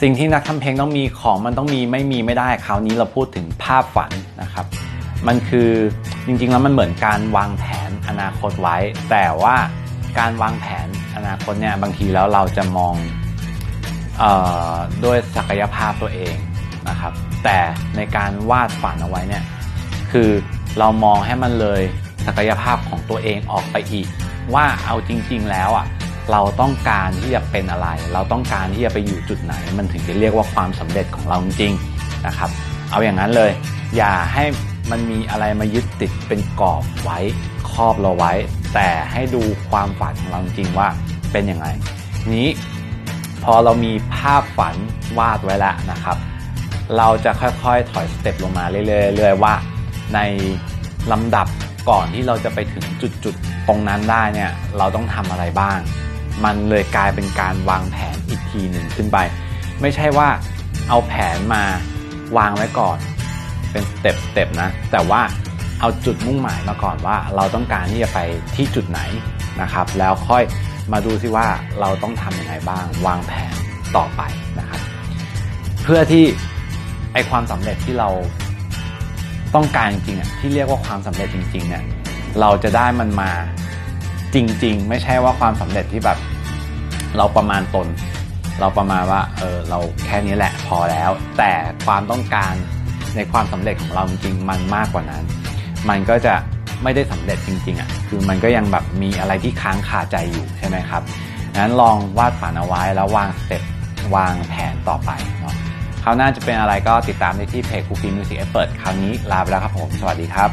สิ่งที่นักทำเพลงต้องมีของมันต้องมีไม่มีไม่ได้คราวนี้เราพูดถึงภาพฝันนะครับ มันคือจริงๆแล้วมันเหมือนการวางแผนอนาคตไว้ แต่ว่าการวางแผนอนาคตเนี่ยบางทีแล้วเราจะมองออด้วยศักยภาพตัวเองนะครับ แต่ในการวาดฝันเอาไว้เนี่ยคือเรามองให้มันเลยศักยภาพของตัวเองออกไปอีก ว่าเอาจริง ๆ แล้วอะ เราต้องการที่จะเป็นอะไร เราต้องการที่จะไปอยู่จุดไหน มันถึงจะเรียกว่าความสำเร็จของเราจริงๆนะครับ เอาอย่างนั้นเลย อย่าให้มันมีอะไรมายึดติดเป็นกรอบไว้ครอบเราไว้ แต่ให้ดูความฝันของเราจริงว่าเป็นยังไงนี้พอเรามีภาพฝันวาดไว้แล้วนะครับ เราจะค่อยๆถอยสเต็ปลงมาเรื่อยๆว่า ในลำดับก่อนที่เราจะไปถึงจุดๆตรงนั้นได้เนี่ยเราต้องทำอะไรบ้าง มันเลยกลายเป็นการวางแผนอีกทีหนึ่งขึ้นไป ไม่ใช่ว่าเอาแผนมาวางไว้ก่อน เป็นสเต็ปสเต็ปนะ แต่ว่าเอาจุดมุ่งหมายมาก่อนว่า เราต้องการที่จะไปที่จุดไหนนะครับ แล้วค่อยมาดูซิว่าเราต้องทำยังไงบ้าง วางแผนต่อไปนะครับ เพื่อที่ไอความสำเร็จที่เราต้องการจริงๆที่เรียกว่าความสำเร็จจริงๆเนี่ยเราจะได้มันมา จริง ๆ ไม่ใช่ว่าความสำเร็จที่แบบเราประมาณตน เราประมาณว่าเออเราแค่นี้แหละพอแล้ว แต่ความต้องการในความสำเร็จของเราจริงมันมากกว่านั้น มันก็จะไม่ได้สำเร็จจริงๆอะคือมันก็ยังแบบมีอะไรที่ค้างคาใจอยู่ใช่ไหมครับงั้นลองวาดฝันเอาไว้แล้ววางสเต็ปวางแผนต่อไปเนาะคราวหน้าจะเป็นอะไรก็ติดตามได้ที่เพจ Cookie Music Expert คราวนี้ลาไปแล้วครับผม สวัสดีครับ